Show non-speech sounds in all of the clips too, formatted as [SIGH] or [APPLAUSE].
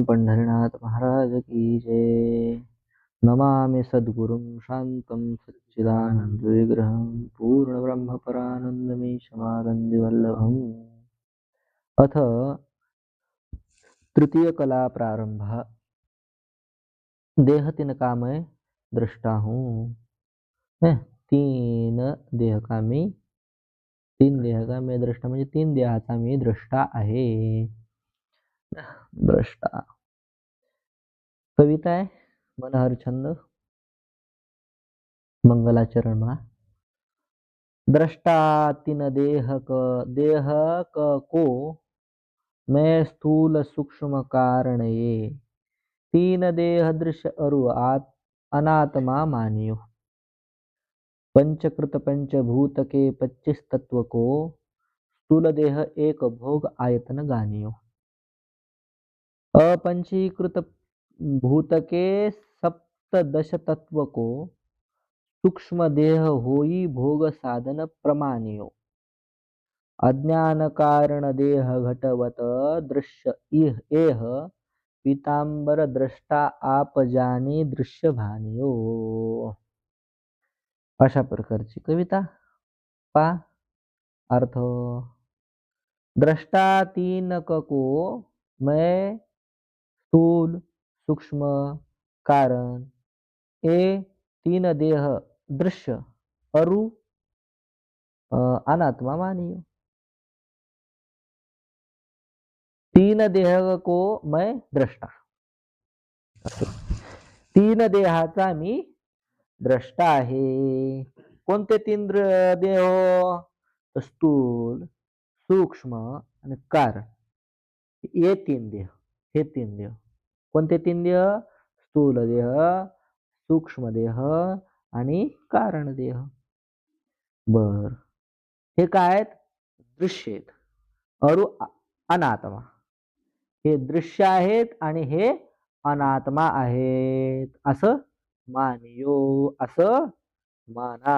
पंढरीनाथ महाराज की जय। नमामि सद्गुरुं शान्तं सच्चिदानन्दविग्रहं पूर्णब्रह्मपरानन्दमीशमानन्दिवल्लभम्। अथ तृतीयकलाप्रारम्भः। देह तीन कामय दृष्टा हूँ है? तीन देहकामी तीन देहकामी दृष्टा म्हणजे तीन देहाचा मी दृष्टा आहे। दृष्टा। कविता आहे मनहर छंद मंगलाचरण म्हणा दृष्टा तीन देह क देह क को मैं स्थूल सूक्ष्म कारण। ये तीन देह दृश्य अरु आत, अनात्मा मानियो। पंचकृत पंचभूत के पच्चीस तत्व को स्थूल देह एक भोग आयतन गानियो। अपंचीकृत भूत के सप्तदश तत्व को सूक्ष्म देह होई भोग साधन प्रमाणियो। अज्ञान कारण देह घटवत दृश्य इह एह पीतांबर द्रष्टा आप जानी दृश्य भानियो अशा प्रकारची कविता पा. अर्थ। द्रष्टा तीन को मैं स्थूल सूक्ष्म कारण. ए तीन देह दृश्य अरु अनात्मा मानियो. तीन देह को मैं द्रष्टा तीन देहाचा मी द्रष्टा आहे. कोणते तीन देह हो? स्थूल सूक्ष्म आणि कारण. हे तीन देह हे तीन देह. कोणते तीन देह? स्थूल देह सूक्ष्म देह आणि कारण देह. बर. हे काय आहेत? दृश्य आहेत. अरु अनात्मा. हे दृश्य आहेत आणि हे अनात्मा आहेत. असं मानियो असं माना.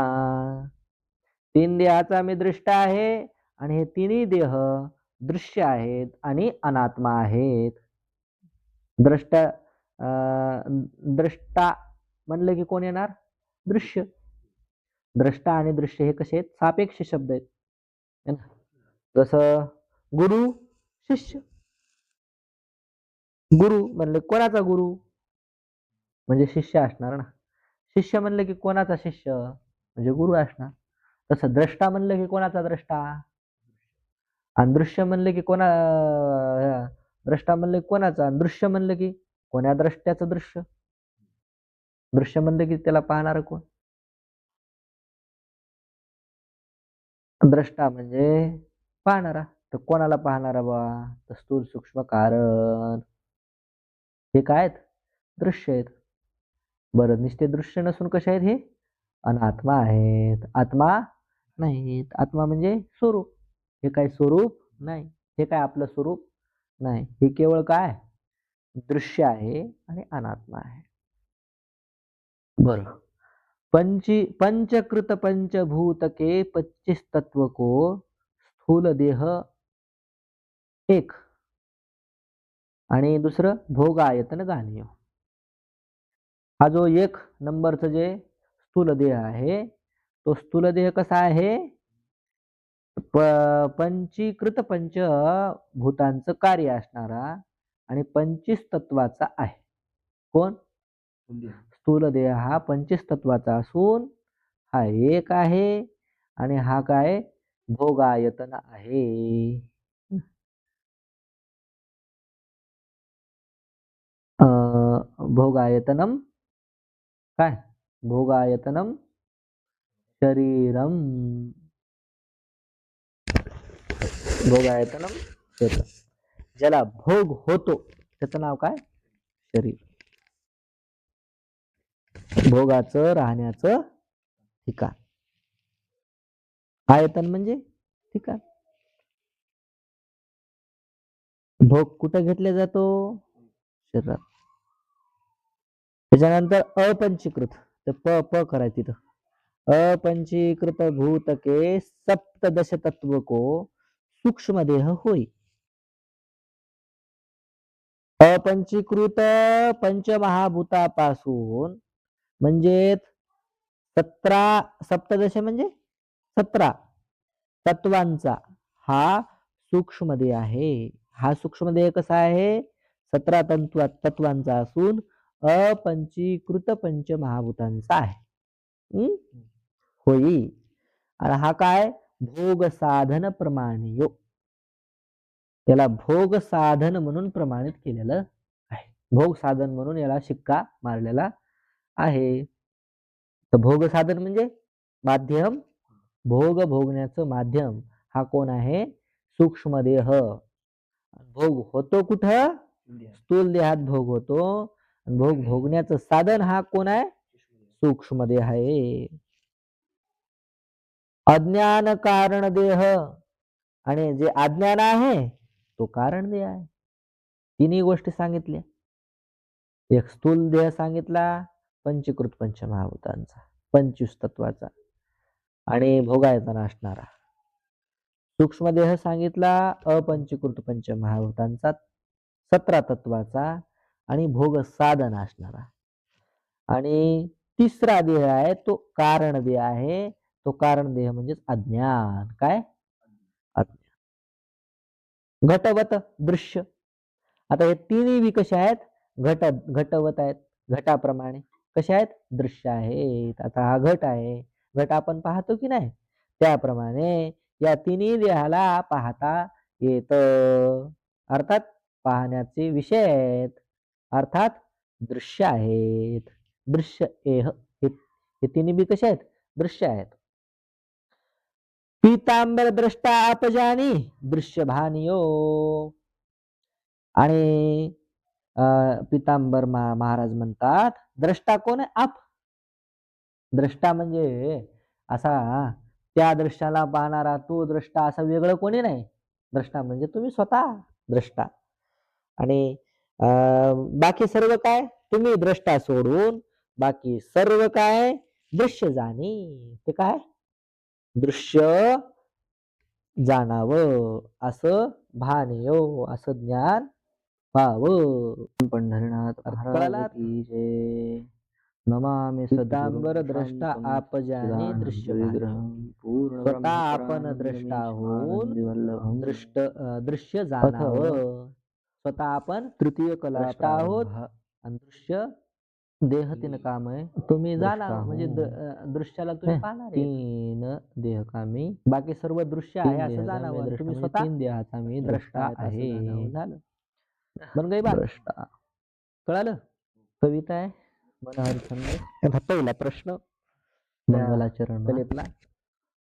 तीन देहाचा मी दृष्ट आहे आणि हे तिन्ही देह दृश्य आहेत आणि अनात्मा आहेत. द्रष्टा द्रष्टा म्हणलं की कोण येणार? दृश्य. द्रष्टा आणि दृश्य हे कसे आहेत? सापेक्ष शब्द आहेत. जसं गुरु शिष्य. गुरु म्हणलं कोणाचा गुरु? म्हणजे शिष्य असणार ना. शिष्य म्हणलं की कोणाचा शिष्य? म्हणजे गुरु असणार. तसं द्रष्टा म्हणलं की कोणाचा द्रष्टा आणि दृश्य म्हणलं की कोणा द्रष्टा म्हणलं की कोणाचा दृश्य म्हणलं की कोण्या द्रष्ट्याचं दृश्य? दृश्य म्हणलं की त्याला पाहणार कोण? द्रष्टा म्हणजे पाहणारा. तर कोणाला पाहणारा बा? तर स्थूल सूक्ष्म कारण. हे काय आहेत? दृश्य आहेत. बरं निश्चित दृश्य नसून कसे आहेत हे? अनात्मा आहेत. आत्मा नाहीत. आत्मा म्हणजे स्वरूप. हे काय स्वरूप? नाही. हे काय आपलं स्वरूप? नाही. हे केवळ काय? दृश्य आहे आणि अनात्मा आहे. बर. पंची पंचकृत पंचभूत के पच्चीस तत्व को स्थूल देह एक. आणि दुसरं भोग आयतन गाणीय हा जो एक नंबरचं जे स्थूल देह आहे तो स्थूल देह कसा आहे? प पंचीकृत पंच भूतांचं कार्य असणारा आणि पंचवीस तत्वाचा आहे. कोण? स्थूल देह. हा पंचवीस तत्वाचा असून हा एक आहे आणि हा काय? भोगायतन आहे. भोगायतनम काय? भोगायतनम शरीरम. भोगायतनम शरीर ज्याला भोग होतो त्याचं नाव काय? शरीर. भोगाचं राहण्याचं ठिकाण. आयतन म्हणजे ठिकाण. भोग कुठं घेतला जातो? शरीरात. त्याच्यानंतर अपंचीकृत. तर प प करायचं तिथं. अपंचीकृत भूतके सप्तदश तत्व को सूक्ष्म देह होई अपंचीकृत पंचमहाभूतापासून म्हणजे सतरा सप्तदश म्हणजे? सतरा. तत्वांचा हा सूक्ष्मदेह आहे. हा सूक्ष्मदेह कसा आहे? सतरा तंतु तत्वांचा असून अपंचीकृत पंचमहाभूतांचा आहे. हम्म? होई आणि हा काय? भोग साधन प्रमाणियो. याला भोग साधन म्हणून प्रमाणित केलेलं आहे. भोग साधन म्हणून याला शिक्का मारलेला आहे. तर भोग साधन म्हणजे माध्यम? भोग भोगण्याचं माध्यम. हा कोण आहे? सूक्ष्मदेह भोग होतो कुठं? स्थूल देहात. भोग होतो. आणि भोग भोगण्याचं साधन हा कोण आहे? सूक्ष्मदेह आहे. अज्ञान कारण देह. आणि जे अज्ञान आहे तो कारण देह आहे. तिन्ही गोष्टी सांगितल्या. एक स्थूल देह सांगितला पंचीकृत पंचमहाभूतांचा पंचवीस तत्वाचा. आणि भोगायचा असणारा. सूक्ष्म देह सांगितला अपंचीकृत पंचमहाभूतांचा सतरा तत्वाचा आणि भोग साधन असणारा. आणि तिसरा देह आहे तो कारण देह आहे. तो कारण देह म्हणजेच अज्ञान. काय? अज्ञान. घटवत दृश्य. आता हे तिन्ही बी कसे आहेत? घट घटवत आहेत. घटाप्रमाणे. कसे आहेत? दृश्य आहेत. आता हा घट आहे. घट आपण पाहतो की नाही? त्याप्रमाणे या तिन्ही देहाला पाहता येत. अर्थात पाहण्याचे विषय आहेत. अर्थात दृश्य आहेत. दृश्य एह हे हे तिन्ही बी कसे आहेत? दृश्य आहेत. पीतांबर द्रष्टा अपजानी दृश्य भानियो आणि पीतांबर पितांबर महाराज म्हणतात द्रष्टा कोण आहे? आप. द्रष्टा म्हणजे असा त्या दृश्याला पाहणारा तो द्रष्टा असं वेगळं कोणी नाही. द्रष्टा म्हणजे तुम्ही स्वतः द्रष्टा आणि अं, बाकी सर्व काय? तुम्ही द्रष्टा सोडून बाकी सर्व काय? दृश्य जाणी ते काय? दृश्य जाणावं. असं भान येव असं ज्ञान व्हावं पंढरीनाथ कळाला? नमामि सदांबर द्रष्टा आप जाणे दृश्य. स्वतः आपण द्रष्टा होऊन दृष्ट दृश्य जाणावं. स्वतः आपण तृतीय कला आहोत दृश्य देह तीन काम आहे. तुम्ही जाणार म्हणजे द- हो. अं, दृश्याला तुम्ही पाहणार आहे. तीन देह कामी बाकी सर्व दृश्य आहे असं जाणावं द्रष्टा तुम्ही म्हणजे स्वतः तीन देहाचा मी द्रष्टा आहे. झालं. बन गई बात द्रष्टा कळालं? कविता आहे. मनोहर छंद आता पहिला प्रश्न. मंगलाचरण कलेतला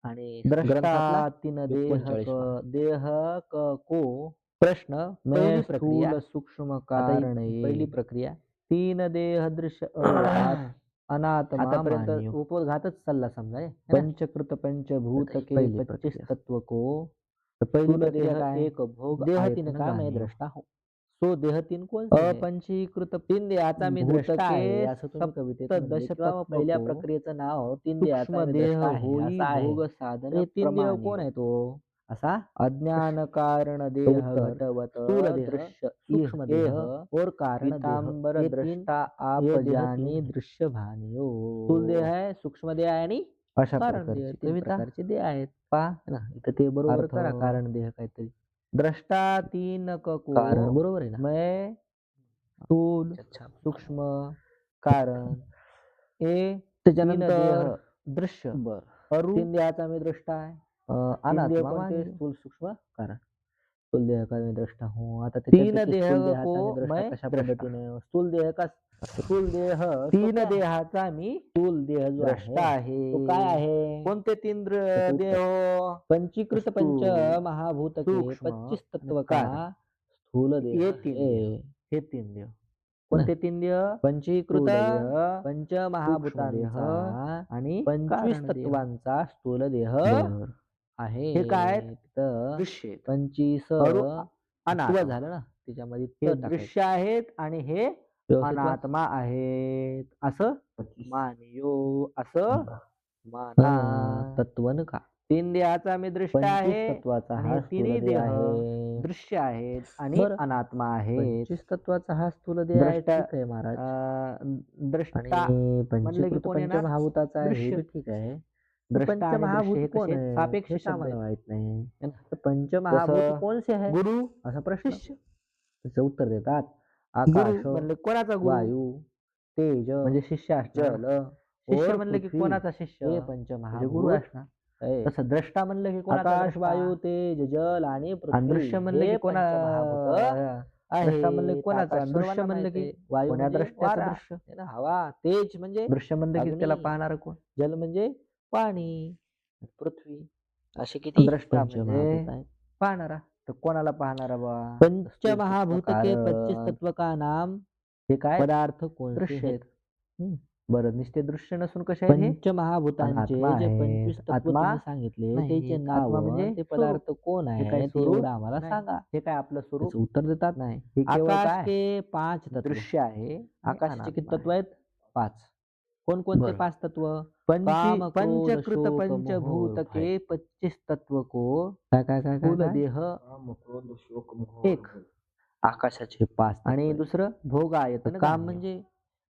आणि द्रष्टा ग्रंथातला तीन देह 39 क- देह क. को प्रश्न. मैं पहिली प्रक्रिया. स्थूल सूक्ष्म कारण. पहिली प्रक्रिया. तीन देह दृश्य अनात्मा आतापर्यंत. उपघातच चालला समजा. पंचकृत पंचभूत आता के पच्चीस. तत्व को पहिली देह? एक भोग देह तीन कामय मान्यो. द्रष्टा हो सो देह तीन कोण अपंचीकृत तीन देहाचा मी द्रष्टा आहे असं तुम्ही कवितेत सप्त म्हणले दश किंवा तत्व पहिल्या प्रक्रियेचं नाव तीन देहाचा मी देह आहे होई आहे. भोग साधन तीन देह. कोण आहे तो असा? अज्ञान कारण देह घटवत दृश्य सूक्ष्म देह और कारण. हे दृष्टा आप जानी दृश्य भानियो स्थूल देह आहे सूक्ष्म देह आहे आणि अशा प्रकारची देह आहेत. पहा ना? इथं ते बरोबर करा कारण देह काहीतरी. द्रष्टा तीन कारण बरोबर आहे ना? मैं स्थूल सूक्ष्म कारण. ए त्याच्यानंतर दृश्य. बर. अरु तीन देहाचा मी द्रष्टा आहे. स्थूल सूक्ष्म? कारण स्थूल देह का मी द्रष्टा हूँ? आता तीन देह देहाचा को मी स्थूल देह का स्थूल देह तीन स्वतः देहाचा मी स्थूल देह जो आहे तो काय आहे? कोणते तीन. देह पंचीकृत पंच महाभूत पच्चीस तत्व का. स्थूल देह. हे तीन. हे तीन देह. कोणते तीन देह? पंचीकृत पंच महाभूतांचा आणि पंचवीस. तत्वांचा स्थूल देह. हे काय? दृश्य आहेत. पंचवीस अरु. झालं ना त्याच्यामध्ये हे टाकायचं. दृश्य आहेत आणि हे व्यवस्थित. अनात्मा आहेत असं. मानियो असं बर. माना तत्वन का तीन देहाचा मी दृष्ट आहे तत्वाचा आणि हा तिन्ही स्थूल देह देह आहे दृश्य आहेत आणि बरं. अनात्मा आहेत पंचवीस तत्वाचा हा स्थूल देह आहे द्रष्टा- ठीक आहे महाराज अं, द्रष्टा आणि की पंचीकृत कोण येणार? पंचमहाभूताचा आहे हे दृश्य. बी ठीक आहे दृश्य पंचमहाभूत कोण? आहे? सापेक्ष. माहीत नाही. पंचमहाभूत आहे? गुरु असा प्रश्न. त्याचं उत्तर देतात. आकाश म्हणले कोणाचा गुरु? वायू तेज म्हणजे शिष्य असणार जल शिष्य और म्हणलं की कोणाचा शिष्य? म्हणजे पंचमहाभूत गुरु असणार. तसं द्रष्टा म्हणलं की कोणाचा आकाश? वायू तेज जल आणि दृश्य म्हणलं की कोणा म्हणलं कोणाचा? दृश्य म्हणलं की. वायू म्हणजे. दृश्य? हवा तेज म्हणजे दृश्य म्हणलं की त्याला. पाहणार कोण? जल म्हणजे पाणी पृथ्वी असे किती द्रष्टा म्हणजे. पाहणारा तर कोणाला पाहणारा बा पंचमहाभूत के. पच्चीस तत्व का नाम हे काय पदार्थ कोणते दृश्य. बरं नुसते दृश्य नसून कसे? पंचमहाभूतांचे जे. पंचवीस तत्व सांगितले. त्याचे नाव म्हणजे ते स्वरूप. पदार्थ कोण आहे काय ते स्वरूप? एवढं आम्हाला. सांगा हे काय आपलं स्वरूप उत्तर देतात नाही आकाश के पाच दृश्य आहे आकाशाचे किती तत्व आहेत पाच कोणकोणते बरं. पाच तत्व पंची काम, क्रोध, पंचकृत शोक, मोह, पंचभूत के पच्चीस तत्व को काय काय काय काय? देह एक. आकाशाचे पाच आणि. दुसरं? भोग आहे काम म्हणजे?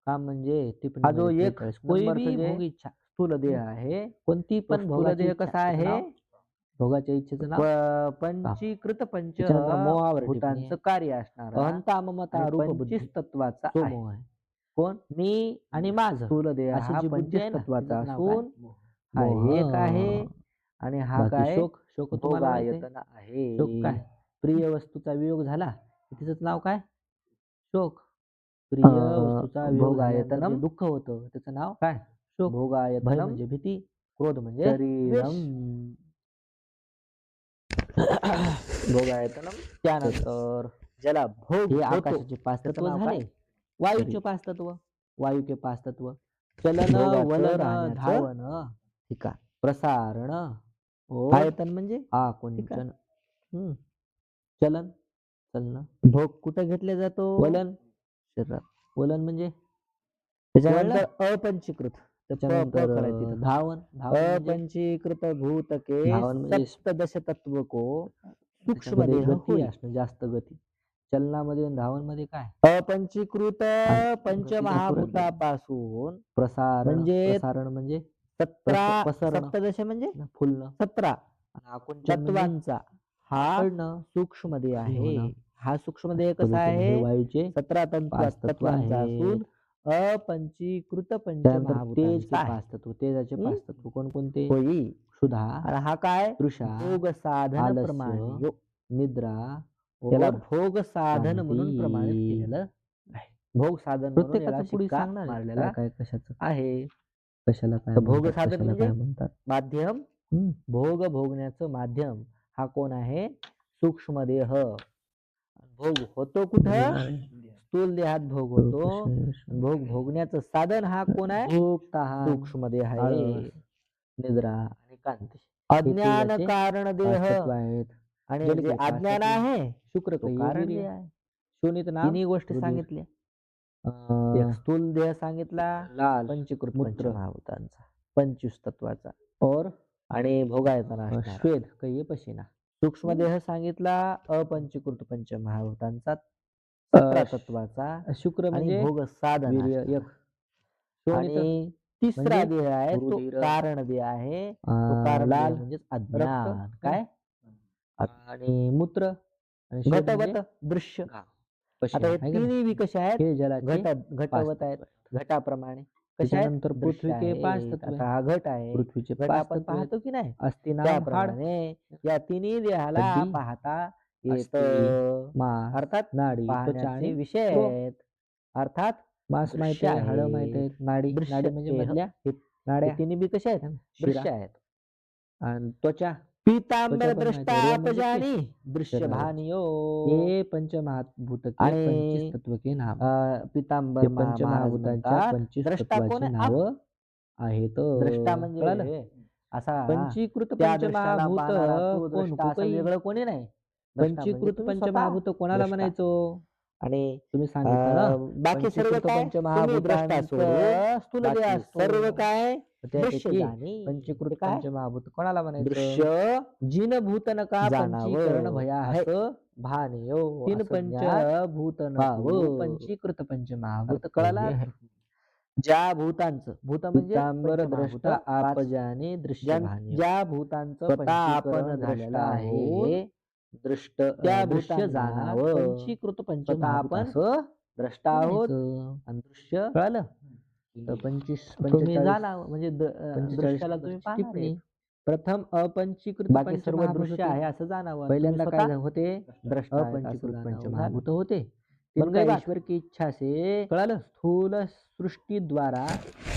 काम म्हणजे हा जो मध्ये एक त्रेचाळीस. कोई नंबरचं भी जे भोग इच्छा. स्थूल देह आहे कोणती पण स्थूल भोगाची देह इच्छा, कसा आहे? नाव? भोगाच्या इच्छेचं नाव? प- पंचीकृत पंच. त्याच्यानंतर मोहावर भूतांचं आहे. कार्य असणार. अहंता ममता रूप बुद्धी पंचवीस तत्वाचा तो आहे. मोह आहे. कोण? मी आणि माझं. स्थूल देह अशी हा जी बुद्धी पंचवीस आहे ना, तत्वाचा तिचं नाव काय? असून हा मोह. एक आहे. आणि हा बाकी काय? शोक शोक तुम्हाला माहिती आहे? भोगायतन आहे. शोक काय? प्रिय वस्तूचा वियोग झाला. की तिचं नाव काय? शोक. प्रिय अं, वस्तूचा वियोग भोगायतनम. झाल्यानंतर जे दुःख होतं त्याचं नाव काय? शोक. भय भोगायतनम म्हणजे भीती क्रोध म्हणजे शरीरम भोगायतनम त्यानंतर ज्याला भोग हे होतो, आकाशाचे पाच त्याचं तत्व नाव झाले. वायूचे. पाच तत्व. वायू के पाच तत्व. चलन वलन. धावन. ठीक. आहे प्रसारण आयतन म्हणजे? आकुंचन. चलन. चलन. भोग कुठं घेतले जातो? वलन. शरीरात. वलन म्हणजे? त्याच्यानंतर अपंचीकृत. त्याच्यानंतर. धावन. म्हणजे? अपंचीकृत भूतके धावन म्हणजे? सप्तदश तत्व को सूक्ष्म गती. असणं जास्त गती. चलनामध्ये आणि धावनमध्ये काय? अपंचीकृत पंचमहाभूतापासून प्रसारण. म्हणजे प्रसारण म्हणजे? सतरा. सप्तदश म्हणजे? फुलणं सतरा. तत्वांचा. हा. सूक्ष्म देह आहे. होणं. हा सूक्ष्म देह कसा हे आहे? वायूचे सतरा तत्वांचा. असून अपंचीकृत पंचमहाभूतांचे पाच तत्व. तेजाचे? पाच तत्व कोणकोणते? होई. आणि हा काय? तृषा भोग साधन प्रमाणे निद्रा त्याला और भोग साधन म्हणून. प्रमाणित केलेलं आहे. भोग साधन. मारलेला काय कशाचं? आहे. कशाला काय भोग साधन म्हणजे? माध्यम. भोग भोगण्याचं माध्यम. हा कोण आहे? सूक्ष्म देह. भोग होतो कुठं? स्थूल देहात भोग होतो. भोग भोगण्याचं साधन हा कोण आहे? हा सूक्ष्म देह आहे. निद्रा आणि कांती अज्ञान कारण देह. आहेत. आणि जे पाच अज्ञान. आहे शुक्र कारण. देह आहे नाम तिन्ही गोष्टी. सांगितल्या अं, स्थूल देह सांगितला लाल पंचीकृत मूत्र. पंचमहाभूतांचा पंचवीस तत्वाचा और आणि भोगायचा अं. श्वेत कैय पशिना सूक्ष्म देह सांगितला अपंचीकृत पंचमहाभूतांचा सतरा अं, तत्वाचा शुक्र आणि म्हणजे भोग साधन वीर्य असणारा. एक शोणित आणि तिसरा म्हणजे देह आहे तो. कारण देह आहे अं, कारण लाल देह म्हणजे रक्त अज्ञान काय आणि मूत्र घटवत म्हणजे दृश्य. आता हे आहे? तिन्ही कशा आहेत? घट घटवत आहेत. घटाप्रमाणे. त्याच्यानंतर दृश्य पृथ्वी के पाच. तत्व हा घट आहे. पृथ्वीचे आपण. पाहतो की नाही? अस्ति त्याप्रमाणे या तिन्ही देहाला पाहता येत अर्थात नाडी आणि विषय. आहेत. अर्थात मास माहिती आहे आहे. माहिती आहेत. नाडी नाडी म्हणजे नाड्या. तिन्ही बी कशा आहेत. दृश्य आहेत. आणि त्वचा. पितांबर द्रष्टा म्हणजे अपजानी दृश्य शरीरावर. भानियो हे पंचमहाभूत आणि तत्व के नाम पितांबर पंचमहाभूतांच्या द्रष्टा कोण? नाव आहेत द्रष्टा म्हणजे? असा पंचीकृत पंचमहाभूत कोण वेगळं कोणी नाही म्हणजे पंचीकृत पंचमहाभूत कोणाला. म्हणायचो आणि तुम्ही सांगितलं बाकी सर्व काय. सर्व काय. पंचीकृत काय पंचमहाभूत कोणाला म्हणायचं दृश्य जिन भूत नका जाणावं. पंचीकरण भया भानयो तीन पंचभूत भाव. पंचीकृत पंचमहाभूत आता कळाला? ज्या भूतांचं भूत म्हणजे पितांबर पंचमहाभूत, द्रष्टा पाच. आपजाने दृश्य ज्या- भूतांचं आपण झालेलं आहे. दृष्ट त्या दृश्य जाणावं पंचीकृत स्वतः पंचमहाभूत आपण असं द्रष्टा आहोत म्हणायचं. आणि दृश्य कळलं तर पंचवीस तुम्ही पंचेचाळीस झाला म्हणजे द- अं, पंचेचाळीस दृश्याला तुम्ही पदाची पाहणार टिप्पणी. आहे. प्रथम अपंचीकृत बाकी सर्व पंचमहाभूत दृश्य होते. आहे असं जाणावं पहिल्यांदा तुम्ही काय स्वतः होते द्रष्टा असं अपंचीकृत जाणावं. पंचमहाभूत होते ईश्वर की इच्छा से स्थूल सृष्टी द्वारा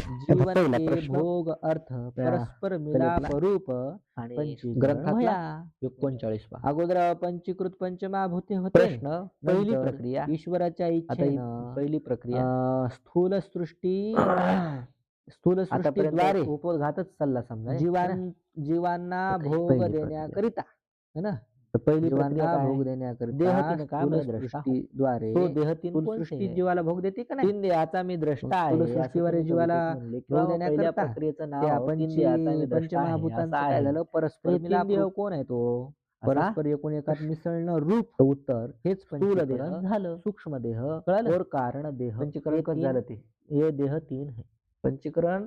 जीवन के. भोग अर्थ परस्पर मिलाप रूप ग्रंथातला. एकोणचाळीस अगोदर पंचीकृत पंचमहाभूते होते. प्रश्न पहिली प्रक्रिया. ईश्वराच्या इच्छेनं पहिली प्रक्रिया. स्थूल सृष्टी [COUGHS] स्थूल सृष्टीद्वारे उपघातच चालला समजा जीवान जीवांना भोग. देण्याकरिता है ना? पहिली जीवांना? भोग देण्याकरिता आहे? जीवाला भोग देते का नाही तीन देहाचा मी द्रष्टा आहे जीवाला भोग देण्याकरिता प्रक्रियेचं नाव आपण काय. झालं परस्पर. कोण आहे तो परस्पर एकूण एकात मिसळणं रूप उत्तर हेच स्थूल देह झालं सूक्ष्म देह कळालं? और कारण देह झालं ते हे देह तीन आहे पंचीकरण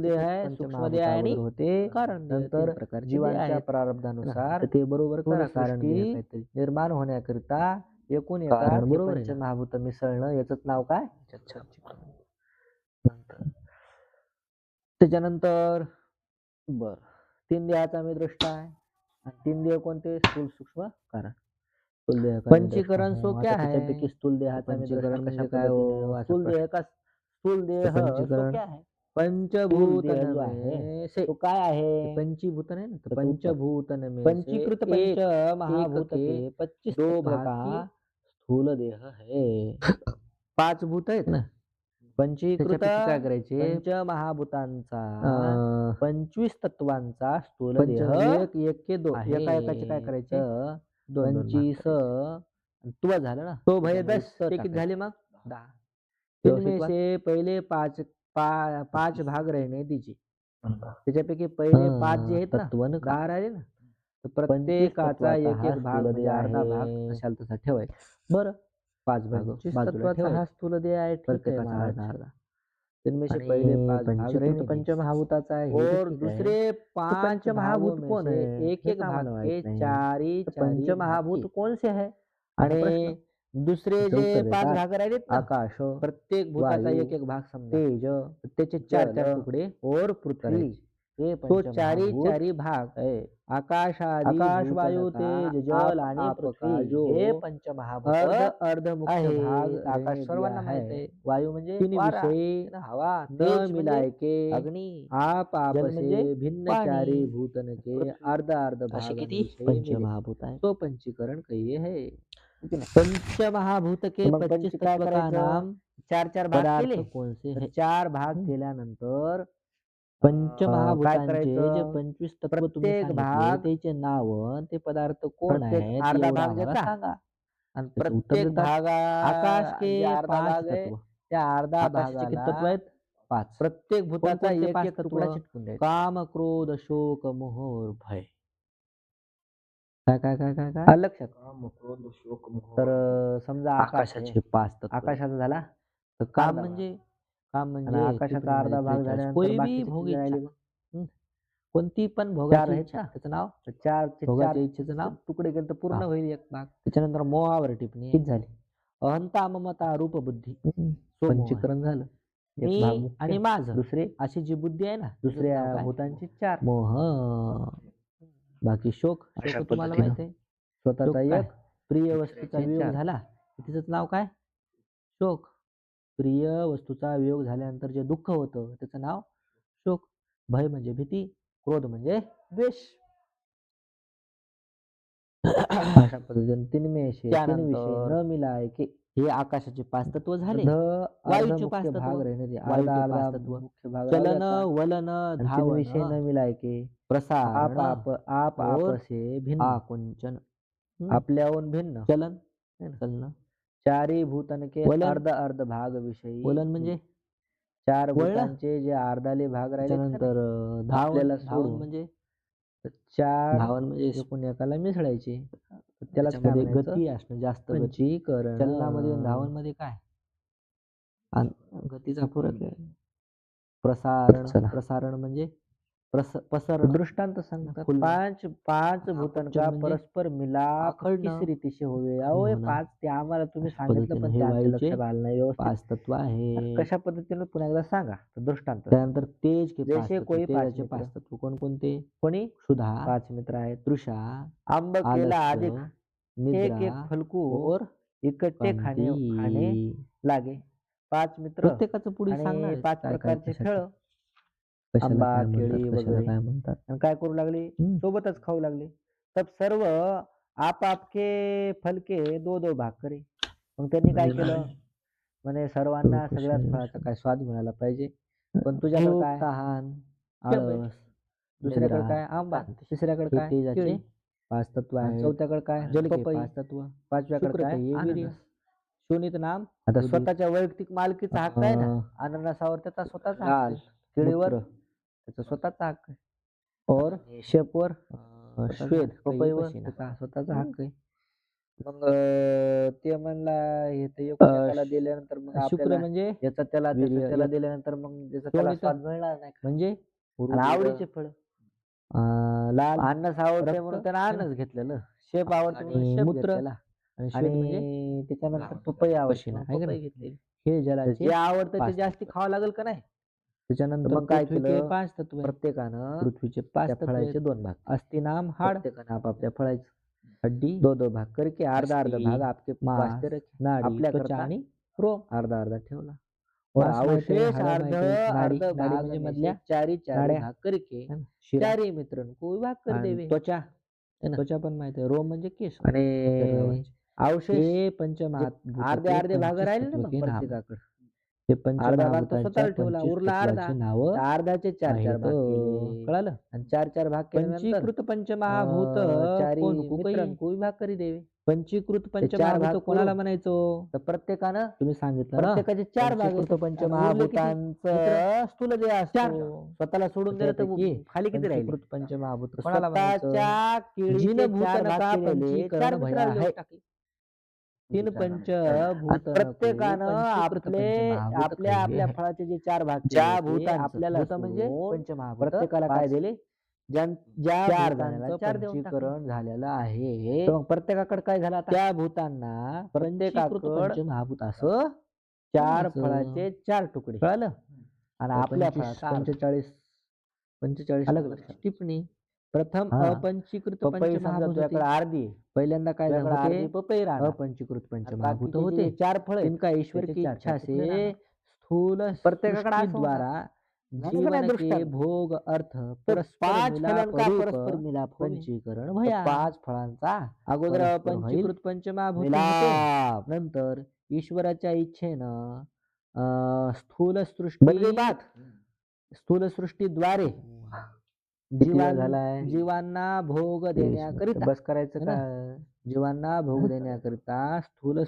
देह आहे अपंचीकृत सूक्ष्म देह आहे आणि होते कारण नंतर जीवांच्या. प्रारब्धानुसार ते बरोबर कारण. निर्माण होण्याकरिता एकूण हे बरोबर आहे? पंचमहाभूत मिसळणं याच नाव काय नंतर त्याच्यानंतर बर तीन देहाचा मी दृष्टा आहे आणि तीन देह कोणते स्थूल सूक्ष्म कारण पंचीकरण सो आता क्या है? त्याच्यापैकी स्थूल देहाचा पंचीकरण म्हणजे कशा काय हो? असा स्थूल. देह का स्थूल देह क्या है? पंचभूत से तो काय आहे? पंचीभूत नाही ना पंचभूतन में पंचीकृत पंच महाभूत के पच्चीस दो भाग स्थूल देह है। [LAUGHS] पाच भूत आहेत ना? पंचीकृत काय करायचे? पंचमहाभूतांचा अं, पंचवीस तत्वांचा स्थूल पंच देह एक एक के दो आहे. एका एकाचे काय करायचे? दोन दोन पंचवीस. तुला झालं ना? तो भय दस. झाले मग? दहा. इनमें से पहिले पाच पा- पाच भाग रहने दीजिए त्याच्यापैकी पहिले पाच जे आहेत ना दहा राहिले ना. तर प्रत्येकाचा एक एक भाग म्हणजे अर्धा भाग आहे. अशाल तसा ठेवायचा. बरं पाच भाग हा आहे आहे पहिले. पंचमहाभूताचा आहे और आहे. दूसरे पांच पंचमहाभूत भागों में कौन से है? एक एक भाग. चारी पंचमहाभूत भाग. कोण से आहे. आणि दुसरे जे पाच. भाग राहिलेत ना आकाश प्रत्येक भूताचा एक एक भाग समजा तेज त्याचे चार चार तुकडे और पृथ्वी. हे तो चारी चारी भाग. आकाश आदी आकाश वायू तेज जल आणि पृथ्वी जो हे पंचमहाभूत अर्ध आहे. भाग आकाश सर्वांना माहीत. आहे वायू म्हणजे तीन विषयी हवा न म्हणजे मिलाय के अग्नी आप आप जल से म्हणजे भिन्न. चारी भूतन के. अर्ध अर्ध भाग किती पंचमहाभूत आहे तो पंचीकरण कहिए है ठीक आहे ना? पंचमहाभूत के पंच काय तत्व? नाम चार चार भाग केले कोण से तर है? चार भाग. केल्यानंतर पंचमहाभूतांचे? जे पंचवीस तत्व तुम्ही भाग- त्याचे नाव ते पदार्थ कोण आहेत अर्धा भाग. सांगा आणि प्रत्येक. भागा आकाश के पाच भाग आहे तत्व त्या अर्धा किती तत्व भागाला आहेत पाच प्रत्येक भूताचा एक पाच? तुकडा चिटकून काम क्रोध शोक मोह भय काय काय काय काय काय आलं लक्षात तर अं, समजा आकाश आहे. आकाशाचे पाच तत्व आकाशाचा झाला तर काम भाग. म्हणजे काम आणि म्हणजे आकाशाचा अर्धा भाग त्रिपुटी झाल्यानंतर कोई बाकीचे बी किती भोग राहिले इच्छा. मग? हं. कोणती पण चार भोगाची आहेत इच्छा ना? त्याचं नाव तर चार ते चार भोगाच्या इच्छेचं नाव तुकडे केले तर पूर्ण हा. होईल एक भाग त्याच्यानंतर मोहावर टिप्पणी किती झाले अहंता ममता रूप बुद्धी तो मोह आहे. पंचीकरण झालं एक मी भाग मुख्य. आणि माझं दुसरे अशी जी बुद्धी आहे ना त्याचं दुसऱ्या नाव काय? भूतांची चार मोह बाकी शोक अशा शोक तुम्हाला पद्धतीनं. माहीत आहे स्वतःचा शोक काय? एक प्रिय वस्तूचा दुसऱ्याचे वियोग चार. झाला की तिचं नाव काय? शोक. प्रिय वस्तूचा वियोग झाल्यानंतर जे दुःख होतं त्याचं नाव शोक. भय म्हणजे भीती क्रोध म्हणजे द्वेष. अशा पद्धतीने तीन में से तीन त्यानंतर विषय न मिलाय की हे आकाशाचे पाच तत्व झाले वायूचे पाच तत्व. भाग. मुख्य चलन. वलन धावन विषय न मिलाय के प्रसार आप आप आप और से भिन्न आकुंचन. आपल्याहून भिन्न चलन? चलन चारी भूतनके वलन. अर्ध अर्ध भाग विषयी वलन म्हणजे चार? भूतांचे जे अर्धाले भाग राहिले धावन सोडून. म्हणजे चार धावन म्हणजे एकूण एकाला मिसळायचे म्हणायचं? गती असणं जास्त गती पंचीकरण चलनामध्ये आणि धावनमध्ये काय गतीचा फरक आहे प्रसारण. प्रसारण म्हणजे दृष्टांत सांगतात पाच पाच भूतांका म्हणजे परस्पर मिलाप रीतीशी होवे? अहो हे. पाच ते आम्हाला तुम्ही सांगितलं पण लक्षात आलं नाही पाच तत्व आहे कशा पद्धतीने पुन्हा एकदा सांगा दृष्टांत. त्यानंतर तेज जैसे कोई पाच. पाच तत्व कोणकोणते? कोणी? सुधा पाच मित्र आहेत. तृषा आंब केला अधिक एक एक फलकू और इकट्ठे खाणे खाणे. लागे. पाच मित्र प्रत्येकाचं पुढे सांगणार पाच प्रकारचे फळ कशाला आंबा, काय म्हणतात, केळी कशाला वगैरे. काय म्हणतात? आणि काय करू लागले? हम्म. सोबतच खाऊ लागले. तब सर्व आप आपके फलके दो दो भाग करे. मग त्यांनी काय म्हणजे केलं म्हणे सर्वांना सगळ्याच फळाचा काय स्वाद मिळाला पाहिजे. पण तुझ्याकडे भूक, काय? तहान. आळस दुसऱ्याकडे काय? आंबा. तिसऱ्याकडे काय? केळी. पाच तत्व आणि आहेत. चौथ्याकडे काय? जलके. पपई. पाच तत्व. पाचव्याकडे काय. अननस. शोणित नाम? आता. स्वतःच्या वैयक्तिक मालकीचा हक्क आहे ना? अं, अननसावर त्याचा स्वतःचा हक्क आहे. केळीवर मूत्र, त्याचा स्वतःचा हक्क आहे. और शेपवर श्वेत पपईवर. त्याचा स्वतःचा हक्क आहे. मग ते म्हणला हे एकाला दिल्यानंतर मग शुक्र म्हणजे? याचा त्याला त्याला दिल्यानंतर मग त्याचा त्याला शोणित. स्वाद मिळणार नाही म्हणजे? आवडीचे फळ. लाल अन्नस आवडते म्हणून त्यानं ना? अन्नच घेतलेलं. शेप आवडते मूत्र, आणि म्हणजे? त्याच्यानंतर पपई म्हणून है जलाचे जे आवडतं ते जास्ती खावं लागेल का नाही? त्याच्यानंतर मग काय केलं? पाच तत्व. प्रत्येकानं पृथ्वीचे पाच त्या तत्व फळाचे. दोन भाग अस्ति नाम हाड प्रत्येकानं आपापल्या फळाचे हड्डी दो दो भाग करके अर्धा अर्धा भाग आपके मांस, आपल्या त्वचा आणि रोम. अर्धा अर्धा ठेवला. अवशेष अर्ध अर्ध भाग म्हणजे मधल्या चारी चारी नाड्या. भाग करके ना? शिरा. चारी मित्रांनो को विभाग कर आणि देवे. त्वचा? त्वचा पण माहिती आहे. रोम म्हणजे केस. आणि अवशेष. पंचमहात अर्धे अर्धे भाग राहिले ना प्रत्येकाकडे. अर्धा भाग तो स्वतःला पंचमहाभूतांच्या ठेवला, उरला अर्धा. नावं. अर्ध्याचे चार चार भाग कळालं. आणि चार चार भाग पंचीकृत पंचमहाभूत कोण? विभाग करी देवे. पंचीकृत भाग पंचमहाभूत कोणाला म्हणायचो? तर प्रत्येकानं तुम्ही सांगितलं प्रत्येकाचे चार भाग किती? पंचमहाभूतांचं स्थूल देह असतो. स्वतःला सोडून दिलं तर खाली किती राहिले? पंचमहाभूत कोणाला म्हणायचं? तीन पंचभूत प्रत्येकानं आपले आपल्या आपल्या फळाचे जे चार भाग ज्या भूतांचं, आपल्याला भूत म्हणजे प्रत्येकाला काय पाच. दिले ज्यां- चार. पंचीकरण झालेलं आहे प्रत्येकाकडे काय झालं त्या भूतांना प्रत्येकाकडं पंचमहाभूत असं चार. फळाचे चार तुकडे कळालं आणि आपल्या पंचेचाळीस पंचेचाळीस. टिप्पणी प्रथम हा. अपंचीकृत पपई समजा पंचमहाभूत तुझ्याकडे होते. अर्धी. पहिल्यांदा काय तुझ्याकडे अर्धी पपई राहणार. अपंचीकृत पंचमहाभूत बाकीचे होते जे चार फळ आहेत, इनका ईश्वर त्याचे की चार इच्छा चार तुकडे से राहणार. स्थूल प्रत्येकाकडे असं द्वारा जीवन के? भोग अर्थ तर परस्पर पाच मिलाप फळांका रूप परस्पर मिलाप होवे. पंचीकरण तर भया पाच फळांचा अगोदर परस्पर होईल. पंचीकृत पंचमहाभूत होते. मिलाप नंतर ईश्वराच्या इच्छेनं अं, स्थूल बदली सृष्टी बात स्थूल सृष्टीद्वारे झालाय? जीवांना भोग देण्याकरिता बस करायचं का? जीवांना भोग देण्याकरिता स्थूल